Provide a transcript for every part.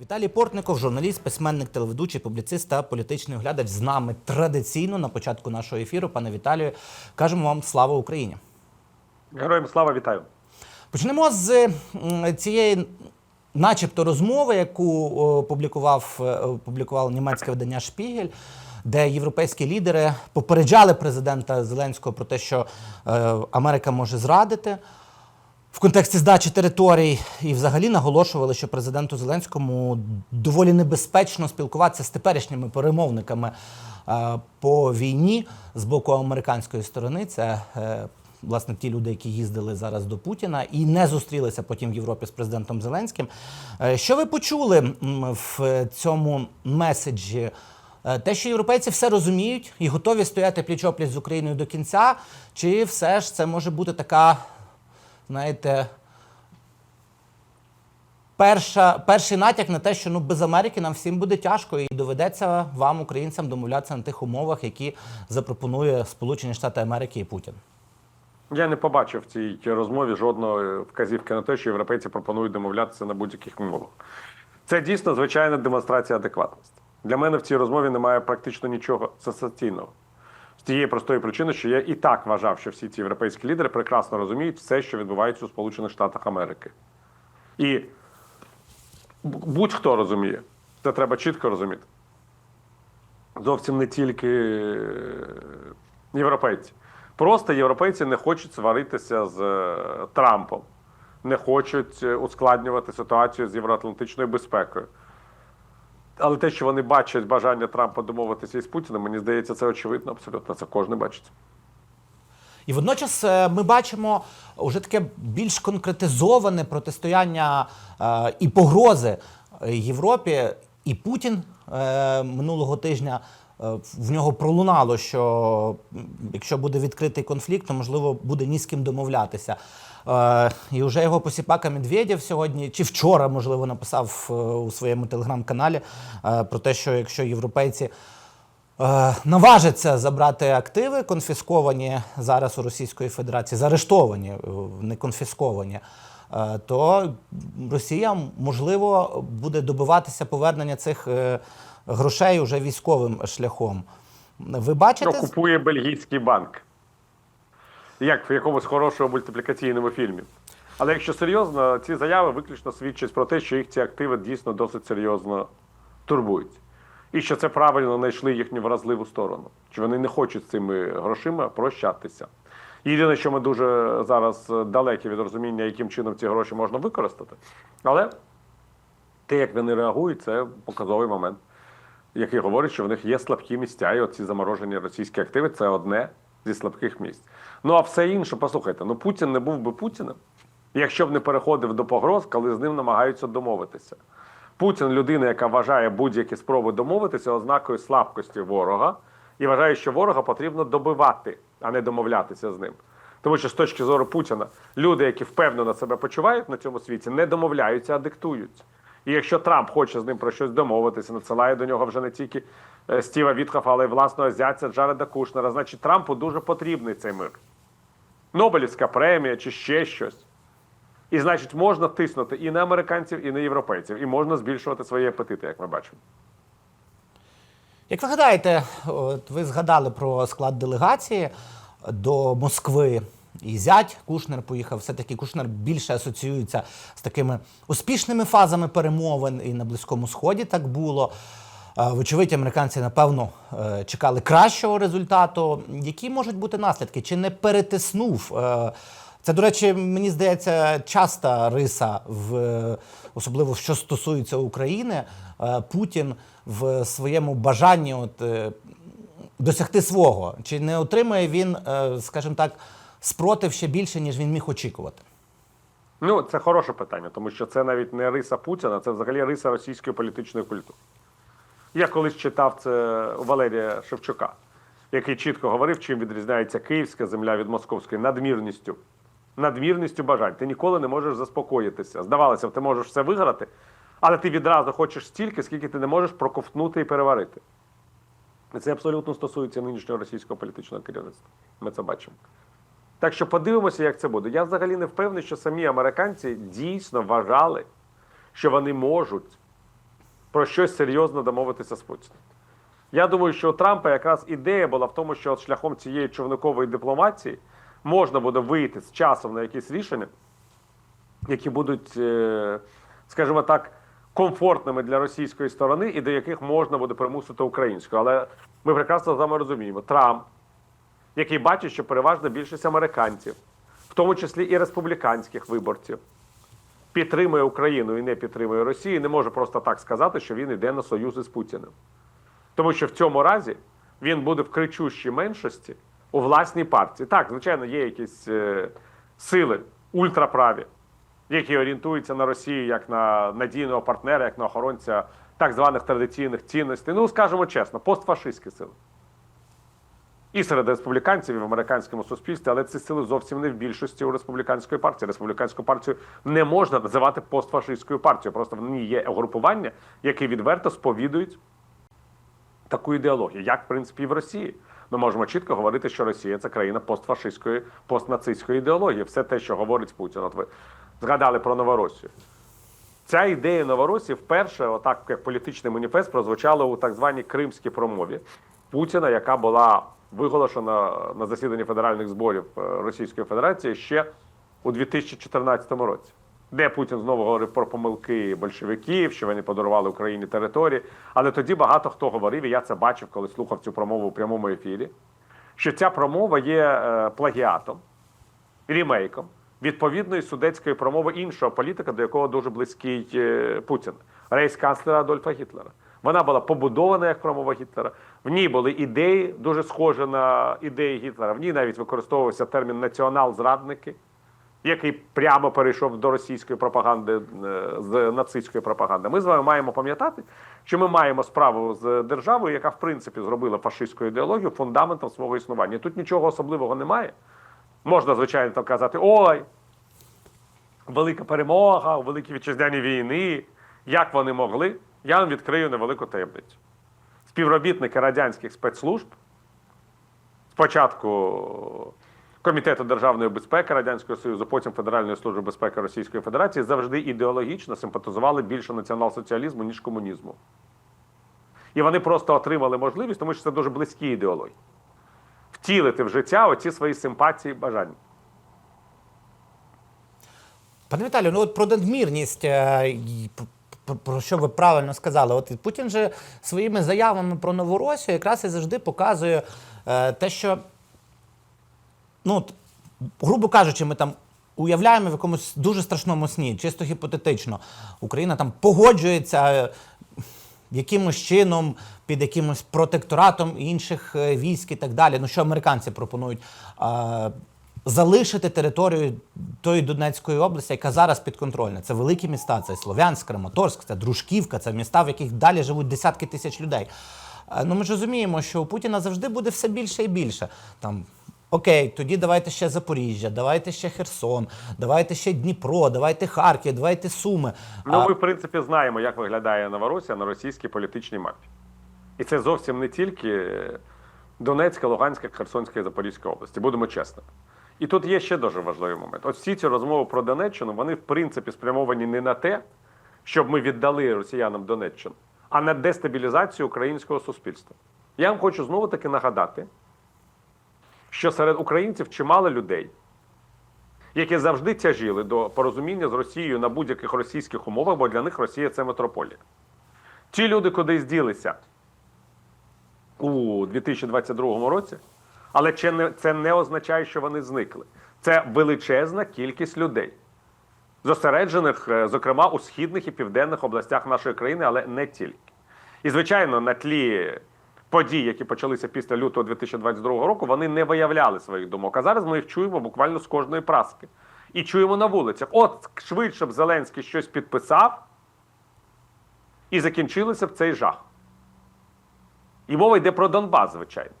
Віталій Портников, журналіст, письменник, телеведучий, публіцист та політичний оглядач з нами традиційно на початку нашого ефіру. Пане Віталію, кажемо вам слава Україні. Героям слава вітаю. Почнемо з цієї, начебто, розмови, яку публікував е, німецьке видання Шпігель, де європейські лідери попереджали президента Зеленського про те, що е, Америка може зрадити. В контексті здачі територій і взагалі наголошували, що президенту Зеленському доволі небезпечно спілкуватися з теперішніми перемовниками е, по війні з боку американської сторони. Це е, власне ті люди, які їздили зараз до Путіна і не зустрілися потім в Європі з президентом Зеленським. Е, Що ви почули в цьому меседжі? Те, що європейці все розуміють і готові стояти пліч-опліч з Україною до кінця, чи все ж це може бути така знаєте, перша, перший натяк на те, що ну, без Америки нам всім буде тяжко, і доведеться вам, українцям, домовлятися на тих умовах, які запропонує Сполучені Штати Америки і Путін. Я не побачив в цій розмові жодної вказівки на те, що європейці пропонують домовлятися на будь-яких умовах. Це дійсно звичайна демонстрація адекватності. Для мене в цій розмові немає практично нічого сенсаційного. Тієї простої причини, що я і так вважав, що всі ці європейські лідери прекрасно розуміють все, що відбувається у Сполучених Штатах Америки. І будь-хто розуміє, це треба чітко розуміти. Зовсім не тільки е, європейці. Просто європейці не хочуть сваритися з е, Трампом, не хочуть е, ускладнювати ситуацію з євроатлантичною безпекою. Але те, що вони бачать бажання Трампа домовитися із Путіним, мені здається, це очевидно абсолютно. Це кожен бачить. І водночас е, ми бачимо вже таке більш конкретизоване протистояння е, і погрози Європі. І Путін е, минулого тижня в нього пролунало, що якщо буде відкритий конфлікт, то можливо буде ні з ким домовлятися. Е, і вже його посіпака Медведєв сьогодні чи вчора, можливо, написав е, у своєму телеграм-каналі е, про те, що якщо європейці е, наважиться забрати активи, конфісковані зараз у Російської Федерації, заарештовані, е, не конфісковані, е, то Росія, можливо, буде добиватися повернення цих е, грошей уже військовим шляхом. Ви бачите? Що купує бельгійський банк. Як в якомусь хорошому мультиплікаційному фільмі. Але якщо серйозно, ці заяви виключно свідчать про те, що їх ці активи дійсно досить серйозно турбують. І що це правильно знайшли їхню вразливу сторону. Що вони не хочуть з цими грошима прощатися. Єдине, що ми дуже зараз далекі від розуміння, яким чином ці гроші можна використати. Але те, як вони реагують, це показовий момент, який говорить, що в них є слабкі місця, і оці заморожені російські активи це одне зі слабких місць. Ну а все інше, послухайте, ну Путін не був би Путіним, якщо б не переходив до погроз, коли з ним намагаються домовитися. Путін людина, яка вважає будь-які спроби домовитися ознакою слабкості ворога, і вважає, що ворога потрібно добивати, а не домовлятися з ним. Тому що з точки зору Путіна люди, які впевнено себе почувають на цьому світі, не домовляються, а диктують. І якщо Трамп хоче з ним про щось домовитися, надсилає до нього вже не тільки е, Стіва Вітхофа, але й власного зятя Джареда Кушнера, значить Трампу дуже потрібний цей мир. Нобелівська премія чи ще щось. І значить, можна тиснути і на американців, і на європейців, і можна збільшувати свої апетити, як ми бачимо. Як ви гадаєте, от ви згадали про склад делегації до Москви. І зять Кушнер поїхав. Все-таки Кушнер більше асоціюється з такими успішними фазами перемовин, і на Близькому Сході так було. Е, Вочевидь, американці, напевно, е, чекали кращого результату. Які можуть бути наслідки? Чи не перетиснув? е, Це, до речі, мені здається, часта риса, в, особливо що стосується України, Путін в своєму бажанні от, досягти свого. Чи не отримує він, скажімо так, спротив ще більше, ніж він міг очікувати? Ну, це хороше питання, тому що це навіть не риса Путіна, це взагалі риса російської політичної культури. Я колись читав це Валерія Шевчука, який чітко говорив, чим відрізняється київська земля від московської надмірністю. Надмірністю бажань. Ти ніколи не можеш заспокоїтися. Здавалося б, ти можеш все виграти, але ти відразу хочеш стільки, скільки ти не можеш проковтнути і переварити. І це абсолютно стосується нинішнього російського політичного керівництва. Ми це бачимо. Так що подивимося, як це буде. Я взагалі не впевнений, що самі американці дійсно вважали, що вони можуть про щось серйозно домовитися з Путіним. Я думаю, що у Трампа якраз ідея була в тому, що шляхом цієї човникової дипломатії можна буде вийти з часом на якісь рішення, які будуть, е, скажімо так, комфортними для російської сторони і до яких можна буде примусити українську. Але ми прекрасно з вами розуміємо, Трамп, який бачить, що переважна більшість американців, в тому числі і республіканських виборців, підтримує Україну і не підтримує Росію, не може просто так сказати, що він йде на союзи з Путіним. Тому що в цьому разі він буде в кричущій меншості у власній партії. Так, звичайно, є якісь е, сили ультраправі, які орієнтуються на Росію як на надійного партнера, як на охоронця так званих традиційних цінностей. Ну, скажімо чесно, постфашистські сили. І серед республіканців і в американському суспільстві, але ці сили зовсім не в більшості у республіканської партії. Республіканську партію не можна називати постфашистською партією. Просто в ній є угрупування, які відверто сповідують таку ідеологію, як в принципі і в Росії. Ми можемо чітко говорити, що Росія це країна постфашистської, постнацистської ідеології. Все те, що говорить Путін. От ви згадали про Новоросію. Ця ідея Новоросії вперше, отак як політичний маніфест, прозвучала у так званій кримській промові Путіна, яка була виголошена на засіданні федеральних зборів е, Російської Федерації ще у 2014 році, де Путін знову говорив про помилки большевиків, що вони подарували Україні території. Але тоді багато хто говорив, і я це бачив, коли слухав цю промову у прямому ефірі, що ця промова є е, плагіатом, рімейком відповідної судецької промови іншого політика, до якого дуже близький е, Путін, рейс-канцлера Адольфа Гітлера. Вона була побудована як промова Гітлера. В ній були ідеї, дуже схожі на ідеї Гітлера. В ній навіть використовувався термін націонал-зрадники, який прямо перейшов до російської пропаганди е, з нацистської пропаганди. Ми з вами маємо пам'ятати, що ми маємо справу з державою, яка в принципі зробила фашистську ідеологію фундаментом свого існування. Тут нічого особливого немає. Можна, звичайно, там казати: ой, велика перемога у великій вітчизняній війни. Як вони могли? Я вам відкрию невелику таємницю. Співробітники радянських спецслужб, спочатку Комітету державної безпеки Радянського Союзу, потім Федеральної служби безпеки Російської Федерації, завжди ідеологічно симпатизували більше націонал-соціалізму, ніж комунізму. І вони просто отримали можливість, тому що це дуже близькі ідеології, втілити в життя оці свої симпатії і бажання. Пане Віталію, ну от про надмірність, е, про що ви правильно сказали. От Путін же своїми заявами про Новоросію якраз і завжди показує е, те, що, ну, грубо кажучи, ми там. Уявляємо в якомусь дуже страшному сні, чисто гіпотетично. Україна там погоджується е, якимось чином під якимось протекторатом інших е, військ і так далі. Ну що американці пропонують? Залишити територію тої Донецької області, яка зараз підконтрольна. Це великі міста, це Слов'янськ, Краматорськ, це Дружківка, це міста, в яких далі живуть десятки тисяч людей. Е, Ну ми ж розуміємо, що у Путіна завжди буде все більше і більше. Там Окей, тоді давайте ще Запоріжжя, давайте ще Херсон, давайте ще Дніпро, давайте Харків, давайте Суми. Ну, ми, в принципі, знаємо, як виглядає Новоросія на російській політичній мапі. І це зовсім не тільки Донецька, Луганська, Херсонська і Запорізька області, будемо чесними. І тут є ще дуже важливий момент. От всі ці розмови про Донеччину, вони, в принципі, спрямовані не на те, щоб ми віддали росіянам Донеччину, а на дестабілізацію українського суспільства. Я вам хочу знову таки нагадати, що серед українців чимало людей, які завжди тяжіли до порозуміння з Росією на будь-яких російських умовах, бо для них Росія це метрополія. Ті люди кудись ділися у 2022 році, але це не, означає, що вони зникли. Це величезна кількість людей, зосереджених, е, зокрема, у східних і південних областях нашої країни, але не тільки. І, звичайно, на тлі подій, які почалися після лютого 2022 року, вони не виявляли своїх думок. А зараз ми їх чуємо буквально з кожної праски. І чуємо на вулицях. От швидше б Зеленський щось підписав, і закінчилося б цей жах. І мова йде про Донбас, звичайно.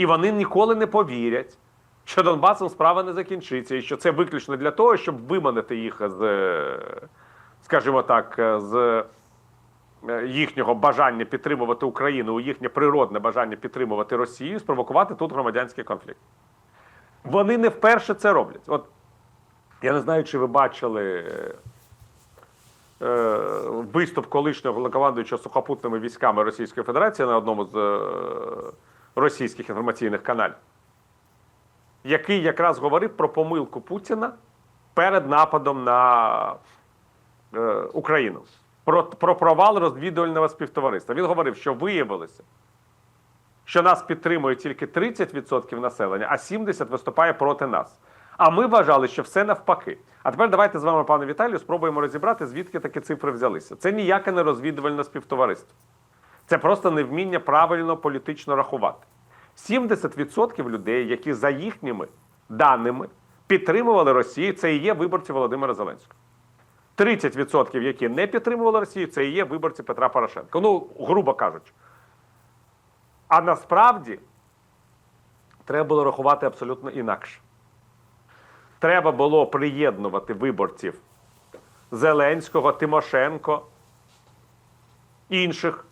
І вони ніколи не повірять, що Донбасом справа не закінчиться, і що це виключно для того, щоб виманити їх з, е, скажімо так, е, з е, їхнього бажання підтримувати Україну, їхнє природне бажання підтримувати Росію, спровокувати тут громадянський конфлікт. Вони не вперше це роблять. От я не знаю, чи ви бачили виступ колишнього головнокомандуючого сухопутними військами Російської Федерації на одному з російських інформаційних каналів, який якраз говорив про помилку Путіна перед нападом на е, Україну. Про, про провал розвідувального співтовариства. Він говорив, що виявилося, що нас підтримує тільки 30% населення, а 70% виступає проти нас. А ми вважали, що все навпаки. А тепер давайте з вами, пане Віталію, спробуємо розібрати, звідки такі цифри взялися. Це ніяке не розвідувальне співтовариство. Це просто невміння правильно політично рахувати. 70% людей, які за їхніми даними підтримували Росію, це і є виборці Володимира Зеленського. 30%, які не підтримували Росію, це і є виборці Петра Порошенка. Ну, грубо кажучи. А насправді треба було рахувати абсолютно інакше. Треба було приєднувати виборців Зеленського, Тимошенко, інших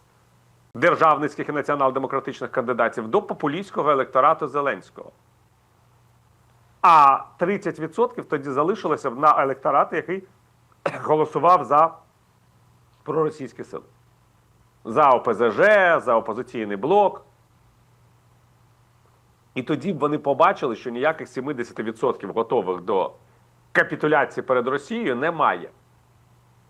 державницьких і націонал-демократичних кандидатів до популістського електорату Зеленського. А 30% тоді залишилося на електорат, який голосував за проросійські сили. За ОПЗЖ, за опозиційний блок. І тоді б вони побачили, що ніяких 70% готових до капітуляції перед Росією немає.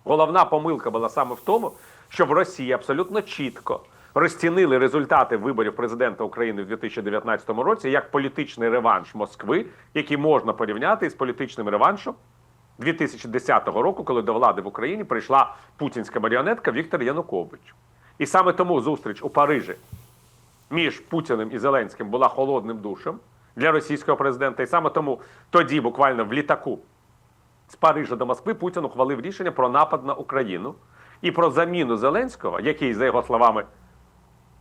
Головна помилка була саме в тому, що в Росії абсолютно чітко розцінили результати виборів президента України в 2019 році як політичний реванш Москви, який можна порівняти із політичним реваншом 2010 року, коли до влади в Україні прийшла путінська маріонетка Віктор Янукович. І саме тому зустріч у Парижі між Путіним і Зеленським була холодним душем для російського президента. І саме тому тоді, буквально в літаку з Парижа до Москви, Путін ухвалив рішення про напад на Україну і про заміну Зеленського, який, за його словами,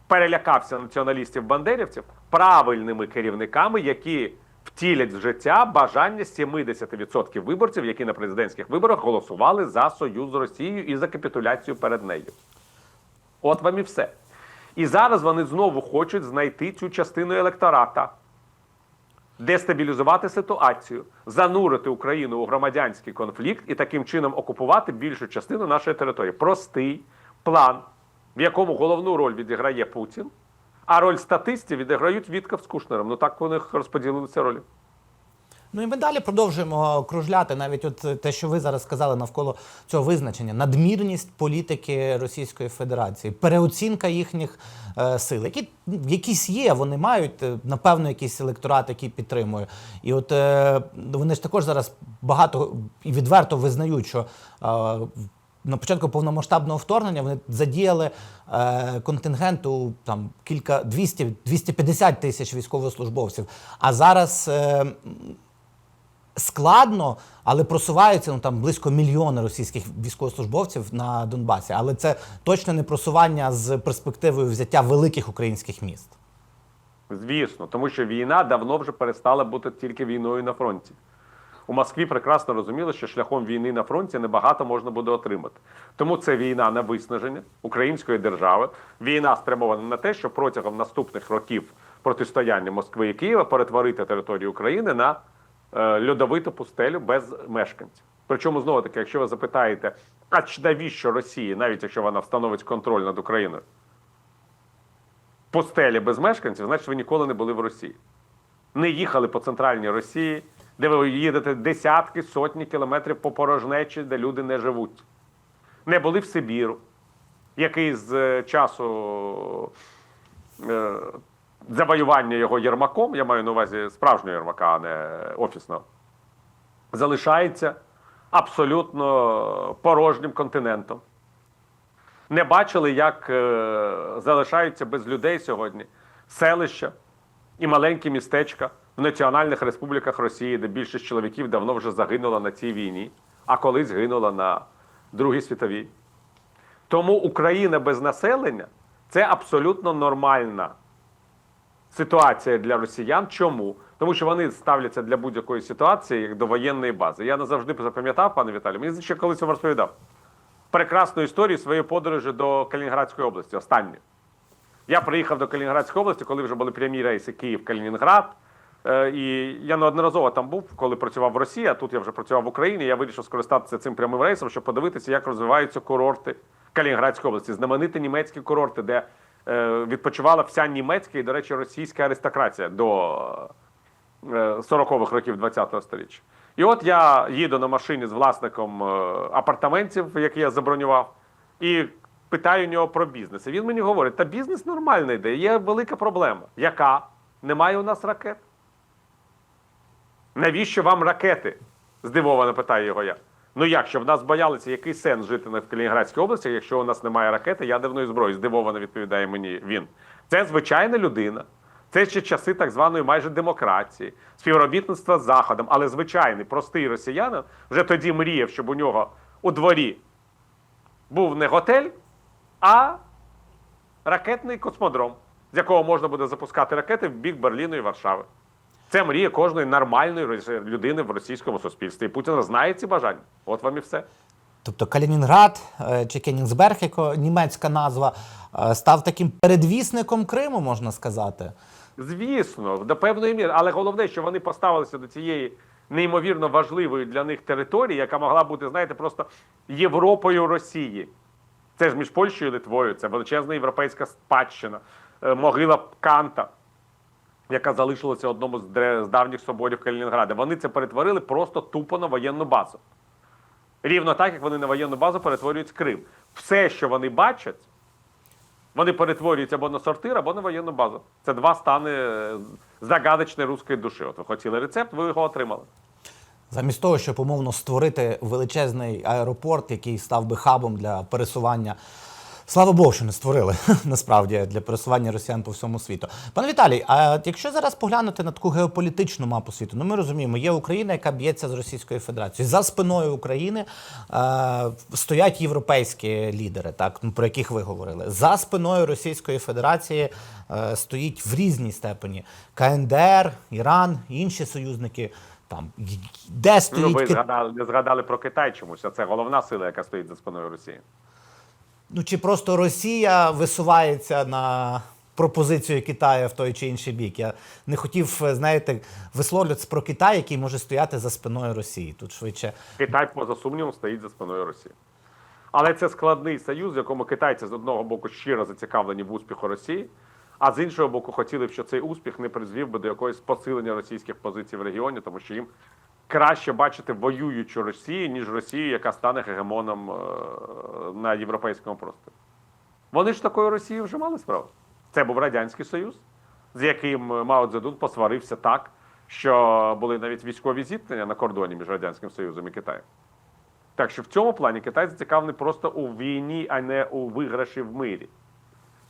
перелякався націоналістів-бандерівців, правильними керівниками, які втілять в життя бажання 70% виборців, які на президентських виборах голосували за союз з Росією і за капітуляцію перед нею. От вам і все. І зараз вони знову хочуть знайти цю частину електората, дестабілізувати ситуацію, занурити Україну у громадянський конфлікт і таким чином окупувати більшу частину нашої території. Простий план, в якому головну роль відіграє Путін, а роль статистів відіграють Вітков з Кушнером. Ну так у них розподілилися ролі. Ну і ми далі продовжуємо кружляти навіть от те, що ви зараз сказали навколо цього визначення: надмірність політики Російської Федерації, переоцінка їхніх е, сил, які якісь є, вони мають е, напевно якийсь електорат, який підтримує. І от е, вони ж також зараз багато і відверто визнають, що. Е, на початку повномасштабного вторгнення вони задіяли е, контингенту там кілька 200 250 тисяч військовослужбовців. А зараз е, складно, але просуваються ну там близько мільйона російських військовослужбовців на Донбасі. Але це точно не просування з перспективою взяття великих українських міст. Звісно, тому що війна давно вже перестала бути тільки війною на фронті. У Москві прекрасно розуміли, що шляхом війни на фронті небагато можна буде отримати. Тому це війна на виснаження української держави, війна спрямована на те, щоб протягом наступних років протистояння Москви і Києва перетворити територію України на льодовиту пустелю без мешканців. Причому знову таки, якщо ви запитаєте, а чи навіщо Росії, навіть якщо вона встановить контроль над Україною, пустелі без мешканців, значить ви ніколи не були в Росії. Не їхали по центральній Росії, де ви їдете десятки, сотні кілометрів по порожнечі, де люди не живуть. Не були в Сибіру, який з е, часу е, завоювання його Єрмаком, я маю на увазі справжнього Єрмака, а не офісного, залишається абсолютно порожнім континентом. Не бачили, як е, залишаються без людей сьогодні селища і маленькі містечка в національних республіках Росії, де більшість чоловіків давно вже загинула на цій війні, а колись гинула на Другій світовій. Тому Україна без населення це абсолютно нормальна ситуація для росіян. Чому? Тому що вони ставляться для будь-якої ситуації як до воєнної бази. Я назавжди запам'ятав, пане Віталію, мені ще колись вам розповідав прекрасну історію своєї подорожі до Калінінградської області. Останню. Я приїхав до Калінінградської області, коли вже були прямі рейси Київ-Калінінград, Е, І я неодноразово там був, коли працював в Росії, а тут я вже працював в Україні. Я вирішив скористатися цим прямим рейсом, щоб подивитися, як розвиваються курорти Калінінградської області, знамениті німецькі курорти, де відпочивала вся німецька і, до речі, російська аристократія до е, 40-х років 20-го століття. І от я їду на машині з власником е, апартаментів, які я забронював, і питаю нього про бізнес. І він мені говорить: та бізнес нормальний йде, є велика проблема. Яка? Немає у нас ракет. Навіщо вам ракети? здивовано питає його я. Ну як, щоб нас боялися, який сенс жити в Калінінградській області, якщо у нас немає ракети ядерної зброї? Здивовано відповідає мені він. Це звичайна людина. Це ще часи так званої майже демократії, співробітництва з Заходом, але звичайний простий росіянин вже тоді мріяв, щоб у нього у дворі був не готель, а ракетний космодром, з якого можна буде запускати ракети в бік Берліну і Варшави. Це мрія кожної нормальної людини в російському суспільстві. І Путін знає ці бажання. От вам і все. Тобто Калінінград е, чи Кенігсберг, як німецька назва, е, став таким передвісником Криму, можна сказати. Звісно, до певної міри. Але головне, що вони поставилися до цієї неймовірно важливої для них території, яка могла бути, знаєте, просто Європою Росії. Це ж між Польщею і Литвою, це величезна європейська спадщина, Е, могила Канта, яка залишилася одному з давніх соборів Калінінграда. Вони це перетворили просто тупо на воєнну базу. Рівно так, як вони на воєнну базу перетворюють Крим. Все, що вони бачать, вони перетворюються або на сортир, або на воєнну базу. Це два стани е, загадочної руської душі. От ви хотіли рецепт, ви його отримали. Замість того, щоб умовно створити величезний аеропорт, який став би хабом для пересування. Слава Богу, що не створили насправді для пересування росіян по всьому світу. Пане Віталій, а якщо зараз поглянути на таку геополітичну мапу світу, ну ми розуміємо, є Україна, яка б'ється з Російською Федерацією. За спиною України е, стоять європейські лідери, так ну, про яких ви говорили. За спиною Російської Федерації е, стоїть в різній степені КНДР, Іран, інші союзники. Там де Ну, ви згадали, не згадали про Китай чомусь, а це головна сила, яка стоїть за спиною Росії. Ну чи просто Росія висувається на пропозицію Китаю в той чи інший бік? Я не хотів, е, знаєте, висловлюватися про Китай, який може стояти за спиною Росії. Тут швидше Китай, поза сумнівом, стоїть за спиною Росії. Але це складний союз, в якому китайці з одного боку щиро зацікавлені в успіху Росії, а з іншого боку, хотіли б, щоб цей успіх не призвів би до якогось посилення російських позицій в регіоні, тому що їм краще бачити воюючу Росію, ніж Росію, яка стане гегемоном е, на європейському просторі. Вони ж такою Росією вже мали справу. Це був Радянський Союз, з яким Мао Цзедун посварився так, що були навіть військові зіткнення на кордоні між Радянським Союзом і Китаєм. Так що в цьому плані Китай зацікавлений просто у війні, а не у виграші в мирі.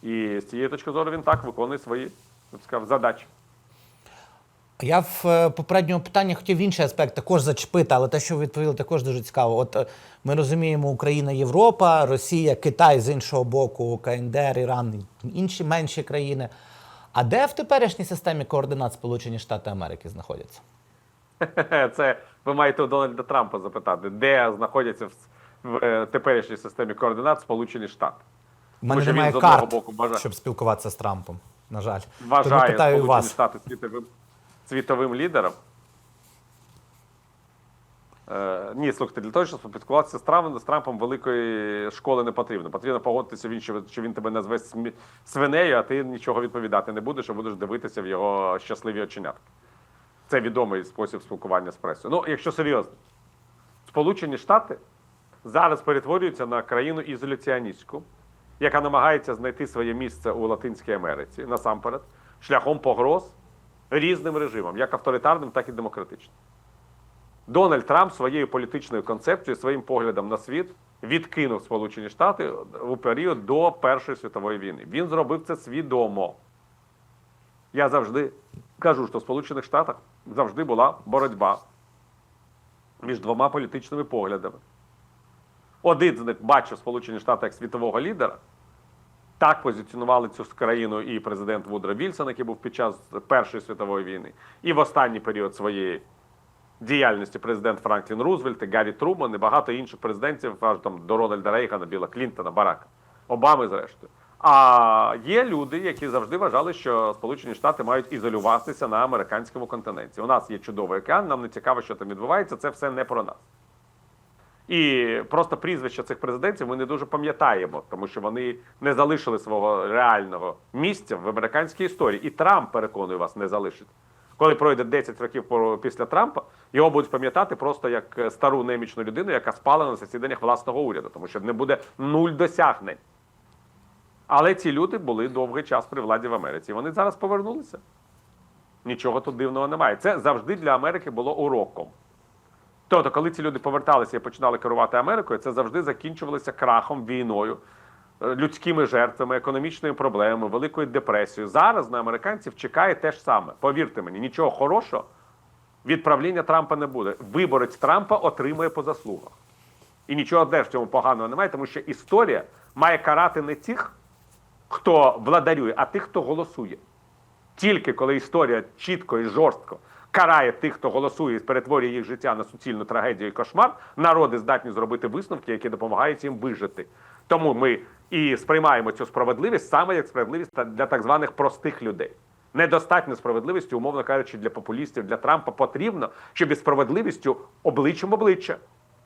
І з цієї точки зору він так виконує свої б сказав, задачі. Я в е, попередньому питанні хотів інший аспект також зачепити, але те, що ви відповіли, також дуже цікаво. От е, ми розуміємо Україна, Європа, Росія, Китай з іншого боку, КНДР, Іран, інші менші країни. А де в теперішній системі координат Сполучені Штати Америки знаходяться? Це ви маєте у Дональда Трампа запитати, де знаходяться в, в е, теперішній системі координат Сполучені Штати. У мене немає карт, боку бажає- щоб спілкуватися з Трампом. На жаль, Тому питаю Сполучені вас. Штати світовим, світовим лідером. Е, ні, слухайте, для того, щоб спілкуватися з Трампом, з Трампом великої школи не потрібно. Потрібно погодитися, він, що, він тебе назве свинею, а ти нічого відповідати не будеш, а будеш дивитися в його щасливі оченятки. Це відомий спосіб спілкування з пресою. Ну, якщо серйозно, Сполучені Штати зараз перетворюються на країну ізоляціоністську, яка намагається знайти своє місце у Латинській Америці насамперед, шляхом погроз різним режимам, як авторитарним, так і демократичним. Дональд Трамп своєю політичною концепцією, своїм поглядом на світ відкинув Сполучені Штати у період до Першої світової війни. Він зробив це свідомо. Я завжди кажу, що в Сполучених Штатах завжди була боротьба між двома політичними поглядами. Один з них бачив Сполучені Штати як світового лідера. Так позиціонували цю країну і президент Вудро Вільсон, який був під час Першої світової війни, і в останній період своєї діяльності президент Франклін Рузвельт, і Гаррі Труман і багато інших президентів, аж там до Рональда Рейгана, Біла Клінтона, Барака, Обами, зрештою. А є люди, які завжди вважали, що Сполучені Штати мають ізолюватися на американському континенті. У нас є чудовий океан, нам не цікаво, що там відбувається. Це все не про нас. І просто прізвища цих президентів ми не дуже пам'ятаємо, тому що вони не залишили свого реального місця в американській історії. І Трамп, переконую вас, не залишить. Коли пройде 10 років після Трампа, його будуть пам'ятати просто як е, стару немічну людину, яка спала на засіданнях власного уряду, тому що не буде нуль досягнень. Але ці люди були довгий час при владі в Америці. Вони зараз повернулися. Нічого тут дивного немає. Це завжди для Америки було уроком. Тобто, коли ці люди поверталися і починали керувати Америкою, це завжди закінчувалося крахом, війною, е, людськими жертвами, економічними проблемами, великою депресією. Зараз на американців чекає те ж саме. Повірте мені, нічого хорошого від правління Трампа не буде. Виборець Трампа отримує по заслугах. І нічого теж в цьому поганого немає, тому що історія має карати не тих, хто владарює, а тих, хто голосує. Тільки коли історія чітко і жорстко карає тих, хто голосує і перетворює їх життя на суцільну трагедію і кошмар, народи здатні зробити висновки, які допомагають їм вижити. Тому ми і сприймаємо цю справедливість саме як справедливість для так званих простих людей. Недостатньо справедливості, умовно кажучи, для популістів, для Трампа потрібно, щоб із справедливістю обличчям обличчя,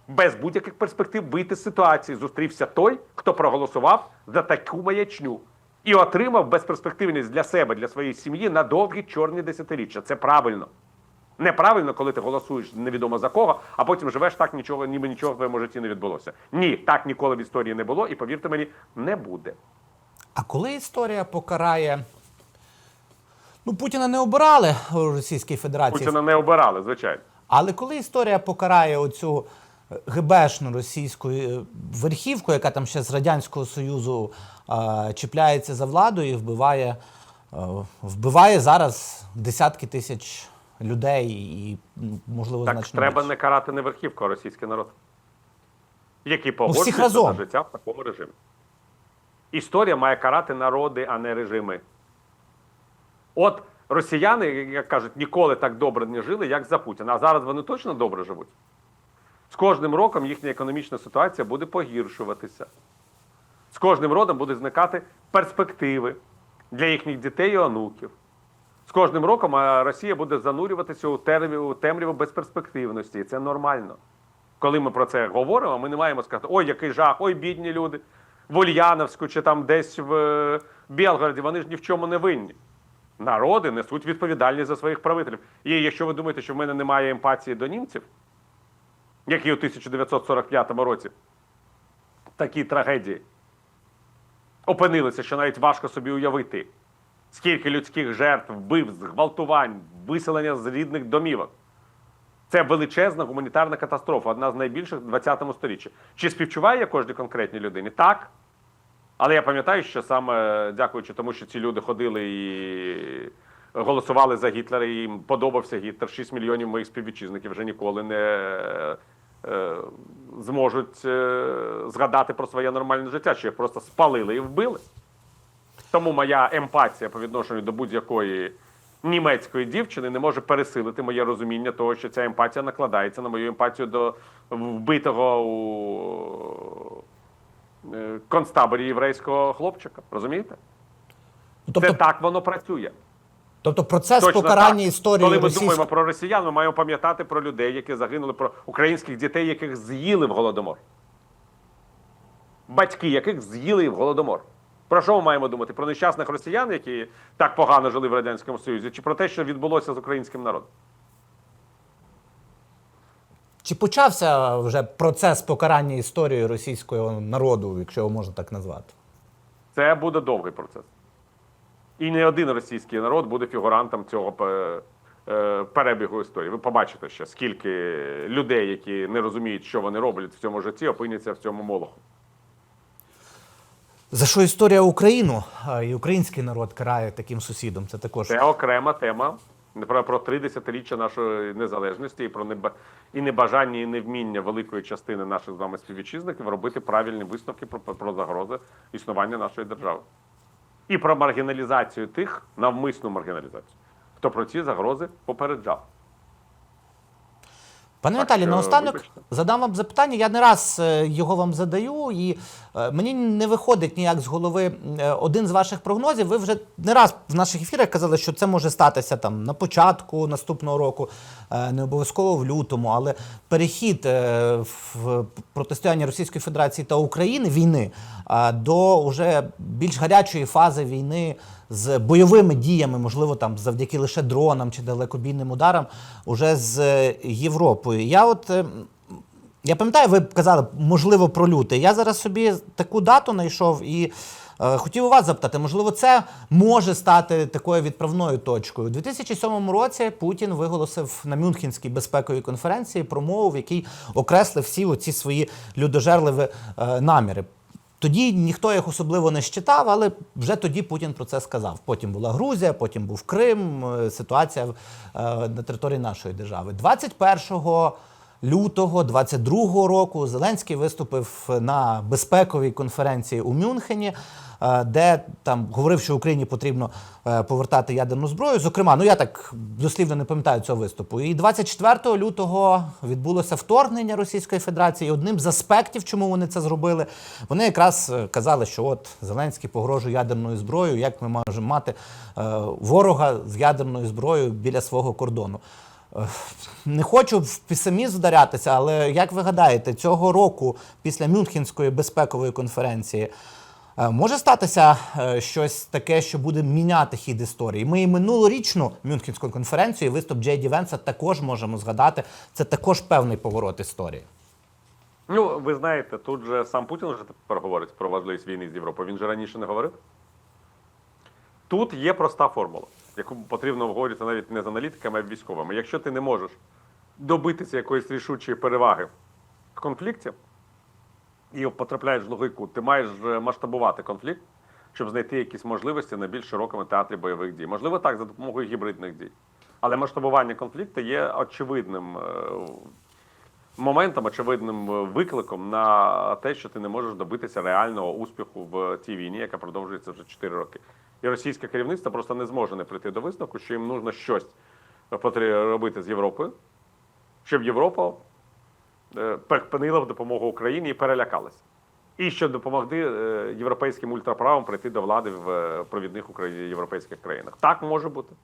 без будь-яких перспектив вийти з ситуації, зустрівся той, хто проголосував за таку маячню. І отримав безперспективність для себе, для своєї сім'ї на довгі чорні десятиріччя. Це правильно. Неправильно, коли ти голосуєш невідомо за кого, а потім живеш так, нічого, ніби нічого в твоєму житті не відбулося. Ні, так ніколи в історії не було, і повірте мені, не буде. А коли історія покарає. Ну, Путіна не обирали у Російській Федерації. Путіна не обирали, звичайно. Але коли історія покарає оцю е, ГБшну російську е, верхівку, яка там ще з Радянського Союзу е, чіпляється за владу і вбиває, е, вбиває зараз десятки тисяч людей і, можливо, Так значно треба більше. не карати не верхівку, а російський народ, який погоджується разом. на життя в такому режимі. Історія має карати народи, а не режими. От росіяни, як кажуть, ніколи так добре не жили, як за Путіна. А зараз вони точно добре живуть. З кожним роком їхня економічна ситуація буде погіршуватися. З кожним роком будуть зникати перспективи для їхніх дітей і онуків. З кожним роком Росія буде занурюватися у темряву, безперспективності. І це нормально. Коли ми про це говоримо, ми не маємо сказати, ой, який жах, ой, бідні люди. В Ульяновську чи там десь в е, Білгороді, вони ж ні в чому не винні. Народи несуть відповідальність за своїх правителів. І якщо ви думаєте, що в мене немає емпатії до німців, які у 1945 році в такій трагедії опинилися, що навіть важко собі уявити, скільки людських жертв, вбивств, зґвалтувань, виселення з рідних домівок. Це величезна гуманітарна катастрофа, одна з найбільших в 20 сторіччі. Чи співчуваю я кожній конкретній людині? Так. Але я пам'ятаю, що саме дякуючи тому, що ці люди ходили і голосували за Гітлера, і їм подобався Гітлер. 6 мільйонів моїх співвітчизників вже ніколи не е, зможуть е, згадати про своє нормальне життя, що їх просто спалили і вбили. Тому моя емпатія по відношенню до будь-якої німецької дівчини не може пересилити моє розуміння того, що ця емпатія накладається на мою емпатію до вбитого у е, концтаборі єврейського хлопчика. Розумієте? Ну, Це тобто, так воно працює. тобто процес Точно покарання так. історії Коли ми російської... думаємо про росіян, ми маємо пам'ятати про людей, які загинули, про українських дітей, яких з'їли в голодомор. Батьки, яких з'їли в голодомор. Про що ми маємо думати? Про нещасних росіян, які так погано жили в Радянському Союзі, чи про те, що відбулося з українським народом? Чи почався вже процес покарання історії російського народу, якщо його можна так назвати? Це буде довгий процес. І не один російський народ буде фігурантом цього е, перебігу історії. Ви побачите ще, скільки людей, які не розуміють, що вони роблять в цьому житті, опиняться в цьому молоху. За що історія Україну і український народ карає таким сусідом? Це також Це окрема тема про, про три десятиріччя нашої незалежності і про неба, і небажання і невміння великої частини наших з вами співвітчизників робити правильні висновки про, про загрози існування нашої держави. І про маргіналізацію тих, навмисну маргіналізацію, хто про ці загрози попереджав. Пане що, наостанок вибачте. задам вам запитання. Я не раз е, його вам задаю, і Мені не виходить ніяк з голови е, один з ваших прогнозів. Ви вже не раз в наших ефірах казали, що це може статися там на початку наступного року, е, не обов'язково в лютому, але перехід е, в протистояння Російської Федерації та України війни е, до уже більш гарячої фази війни з бойовими діями, можливо, там завдяки лише дронам чи далекобійним ударам, уже з е, Європою. Я от. Я пам'ятаю, ви казали, можливо, про лютий. Я зараз собі таку дату знайшов і е, хотів у вас запитати, можливо, це може стати такою відправною точкою. У 2007 році Путін виголосив на Мюнхенській безпековій конференції промову, в якій окреслив всі оці свої людожерливі е, наміри. Тоді ніхто їх особливо не щитав, але вже тоді Путін про це сказав. Потім була Грузія, потім був Крим, е, ситуація е, на території нашої держави. 21 лютого 22 року Зеленський виступив на безпековій конференції у Мюнхені, е, де там говорив, що Україні потрібно е, повертати ядерну зброю. Зокрема, ну я так дослівно не пам'ятаю цього виступу. І 24 лютого відбулося вторгнення Російської Федерації. І одним з аспектів, чому вони це зробили, вони якраз е, казали, що от Зеленський погрожує ядерною зброєю. Як ми можемо мати ворога з ядерною зброєю біля свого кордону? Е, Не хочу в песимізм вдарятися, але як ви гадаєте, цього року, після Мюнхенської безпекової конференції, е, може статися е, щось таке, що буде міняти хід історії? Ми і минулорічну Мюнхенську конференцію, і виступ Джей Венса також можемо згадати. Це також певний поворот історії. Ну, ви знаєте, тут же сам Путін вже тепер говорить про важливість війни з Європою. Він же раніше не говорив. Тут є проста формула, яку потрібно обговорювати навіть не з аналітиками, а військовими. Якщо ти не можеш добитися якоїсь рішучої переваги в конфлікті і потрапляєш в глухий кут, ти маєш е, масштабувати конфлікт, щоб знайти якісь можливості на більш широкому театрі бойових дій. Можливо, так, за допомогою гібридних дій. Але масштабування конфлікту є очевидним е, моментом, очевидним е, викликом на те, що ти не можеш добитися реального успіху в цій війні, яка продовжується вже 4 роки. І російське керівництво просто не зможе не прийти до висновку, що їм потрібно щось робити з Європою, щоб Європа е, припинила в допомогу Україні і перелякалася. І щоб допомогти е, європейським ультраправам прийти до влади в е, провідних європейських країнах. Так може бути.